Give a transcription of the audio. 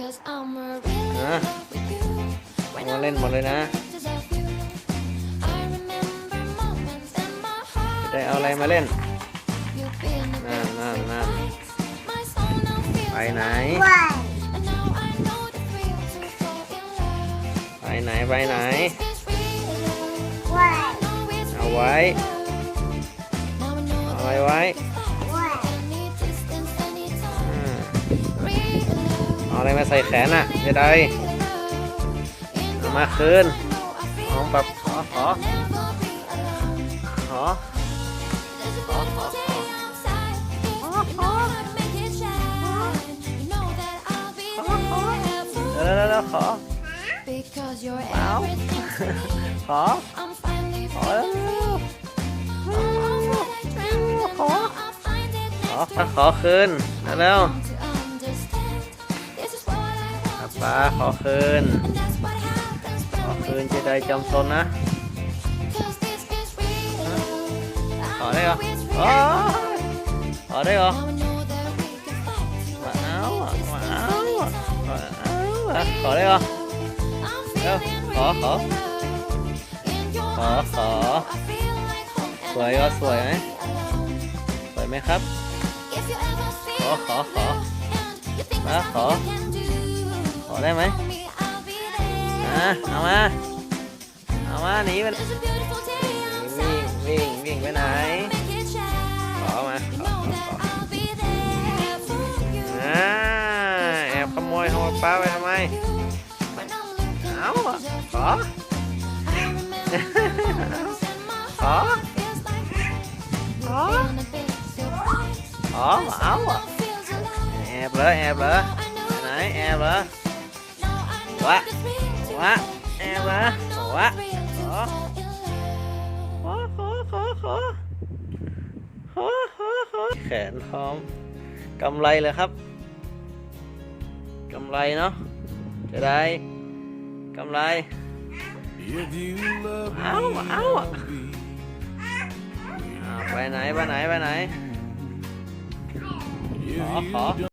นะ with you. มาเล่นหมดเลยนะ Pictures of you. I remember moments in my heart. ได้เอาอะไรมาเล่น You've been a นั่นนั่นนั่น My soul now feels ไปไหน alive. And now I know the thrill to fall in love. ไปไหน ไปไหน It's real love. I know it's เอาไว้ real love. Now I know เอา that ไว้ไว้ เอาอะไรมาใส่แขนอะเดี๋ยวได้เอามาคืนของแบบขอขอขอขอขอแล้วแล้วขอเอาขอขอขอขอขอคืนแล้ว ป้าขอคืน ขอคืนจะได้จำตนนะ ขอได้เหรอขอได้เหรอมาเอามาเอามาเอาขอได้เหรอเร็วขอขอขอขอสวยก็สวยไหมสวยไหมครับ ขอขอขอมาขอ ได้ไหมเอามา เอามาหนีไปวิ่งวิ่งวิ่งไปไหนขอมาาแอบขโมยของป้าไปทำไม เอาขอขอขอขอเอาแอบเลยแอบเลยไหนแอบเลย วะวะแอวะวะขอขอขอขอขอขอขอแขนพร้อมกำไรเลยครับกำไรเนาะจะได้กำไรเอาเอาไปไหนไปไหนไปไหนขอขอ